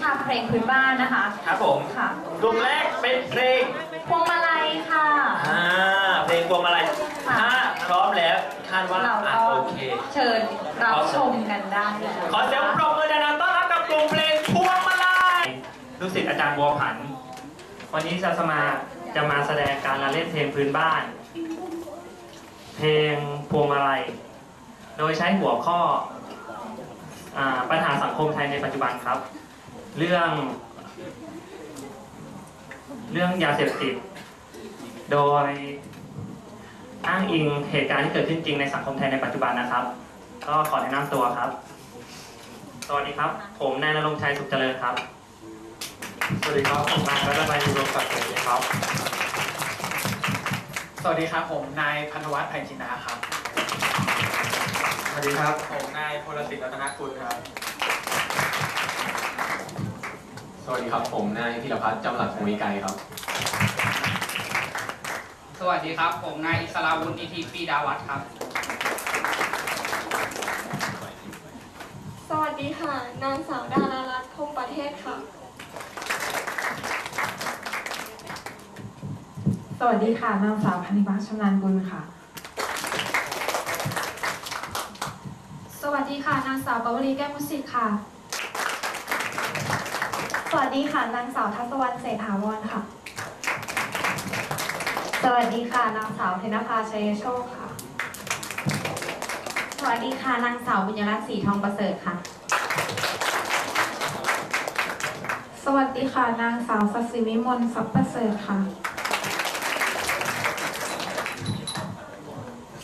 ชาเพลงพื้นบ้านนะคะ ครับผมค่ะกลุ่มแรกเป็นเพลงพวงมาลัยค่ะ อ่าเพลงพวงมาลัยค่ะ ถ้าพร้อมแล้วคาดว่าเราอะก็โอเค เชิญรับชมกันได้แล้วขอเสียงปรบมือดังๆต้อนรับกับกลุ่มเพลงพวงมาลัยลูกศิษย์อาจารย์บัวผัน วันนี้จะมาจะมาแสดงการละเล่นเพลงพื้นบ้าน เพลงพวงมาลัย โดยใช้หัวข้ออาปัญหาสังคมไทยในปัจจุบันครับ เรื่อง เรื่องยาเสพติด โดยอ้างอิงเหตุการณ์ที่เกิดขึ้นจริงในสังคมไทยในปัจจุบันนะครับ ก็ขอแนะนำตัวครับ สวัสดีครับ ผมนายนรงค์ชัยสุขเจริญครับ สวัสดีครับผมนายรัตนายยุโรศักดิ์เสรีครับ สวัสดีครับผมนายพันธวัฒน์ไพจินาครับ สวัสดีครับผมนายพลศิษฐ์รัตนกุลครับ วัสดีครับ ผมนายพิรพัฒน์จำหลักมุยไกรครับ สวัสดีครับ ผมนายอิสราวุฒินิธิปีดาวัฒน์ครับ สวัสดีค่ะ นางสาวดารารัตน์พงษ์ประเทศค่ะ สวัสดีค่ะ นางสาวพันิวัฒน์ชำนาญกุลค่ะ สวัสดีค่ะ นางสาวปวรีแก้วมุสิกค่ะ สวัสดีค่ะนางสาวทัศวรรณเศรษฐาวรค่ะ สวัสดีค่ะนางสาวเทนภาชัยโชคค่ะ สวัสดีค่ะนางสาวบุญรัตน์ศรีทองประเสริฐค่ะ สวัสดีค่ะนางสาวสัสิวิมลสัพประเสริฐค่ะ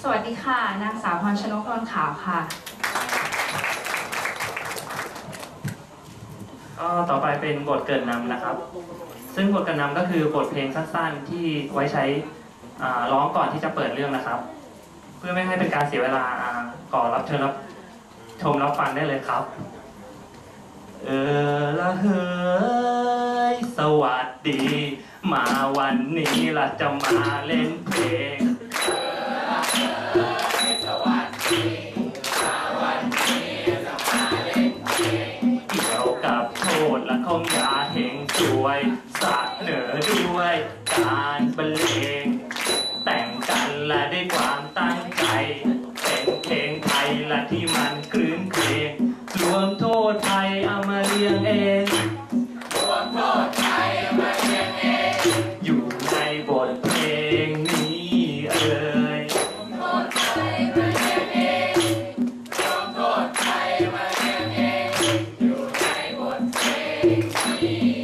สวัสดีค่ะนางสาวพรชนกนวลขาวค่ะ ก็ต่อไปเป็นบทเกรินนำนะครับ ซึ่งบทเกรินนำก็คือบทเพลงสั้นๆ ที่ไว้ใช้ร้องก่อนที่จะเปิดเรื่องนะครับ เพื่อไม่ให้เป็นการเสียเวลาก่อรับเชิญรับชมรับฟังได้เลยครับ เออละเฮ้ยสวัสดี มาวันนี้ละจะมาเล่นเพลง เดละของยาเห็งสวยสะเหนือด้วยการบรรเล เ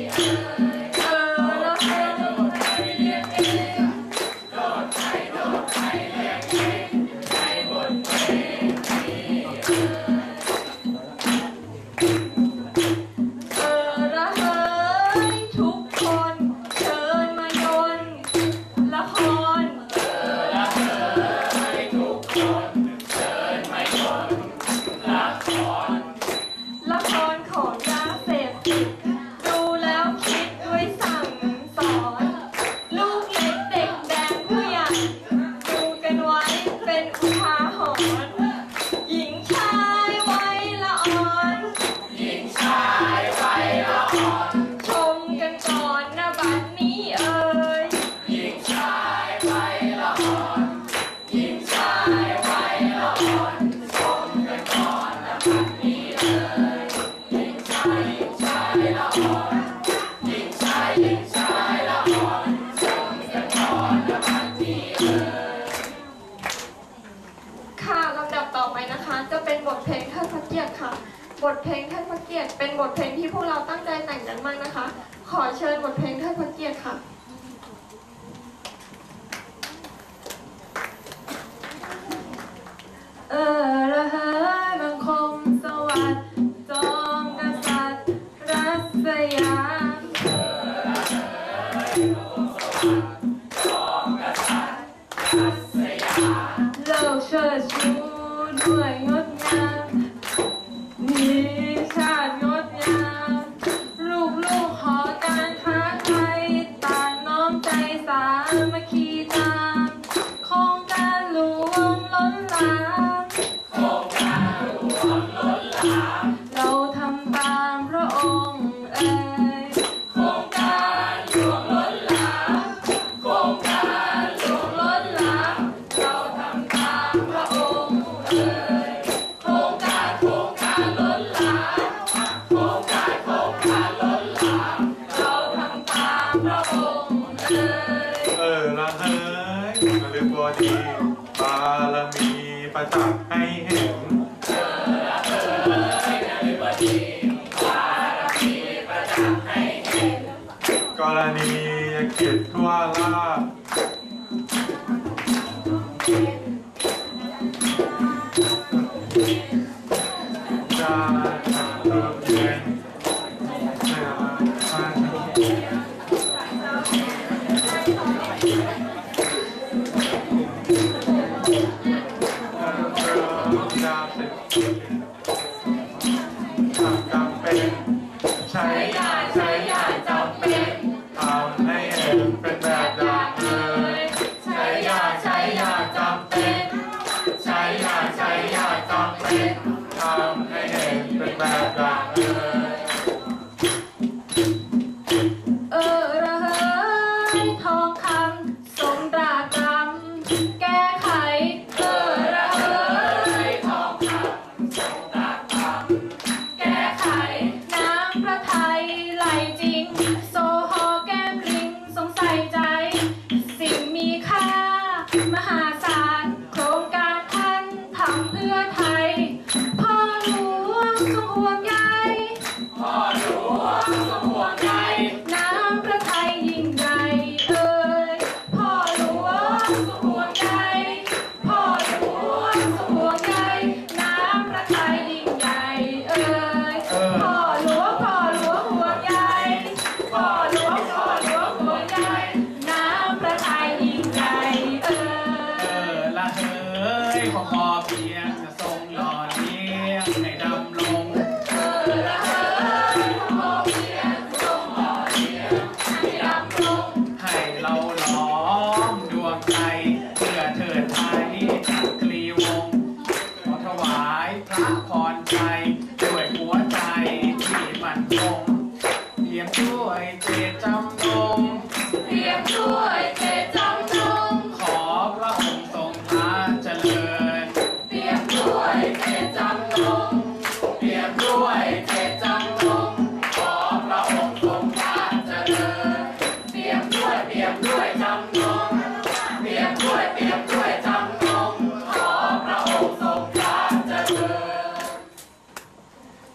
ชิญบทเพลงเทิดพระเกียรติค่ะเออระเหยบังคมสวัสดิ์จอมกษัตริย์รัสยามเเออละเฮ้ยมาเรือบอดีบารมีประจักษ์ให้เห็นกรณียกิจทั่วลา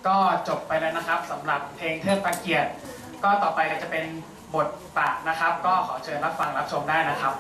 ก็จบไปแล้วนะครับสำหรับเพลงเทิดพระเกียรติ ก็ต่อไปจะเป็นบทปากนะครับ ก็ขอเชิญรับฟังรับชมได้นะครับ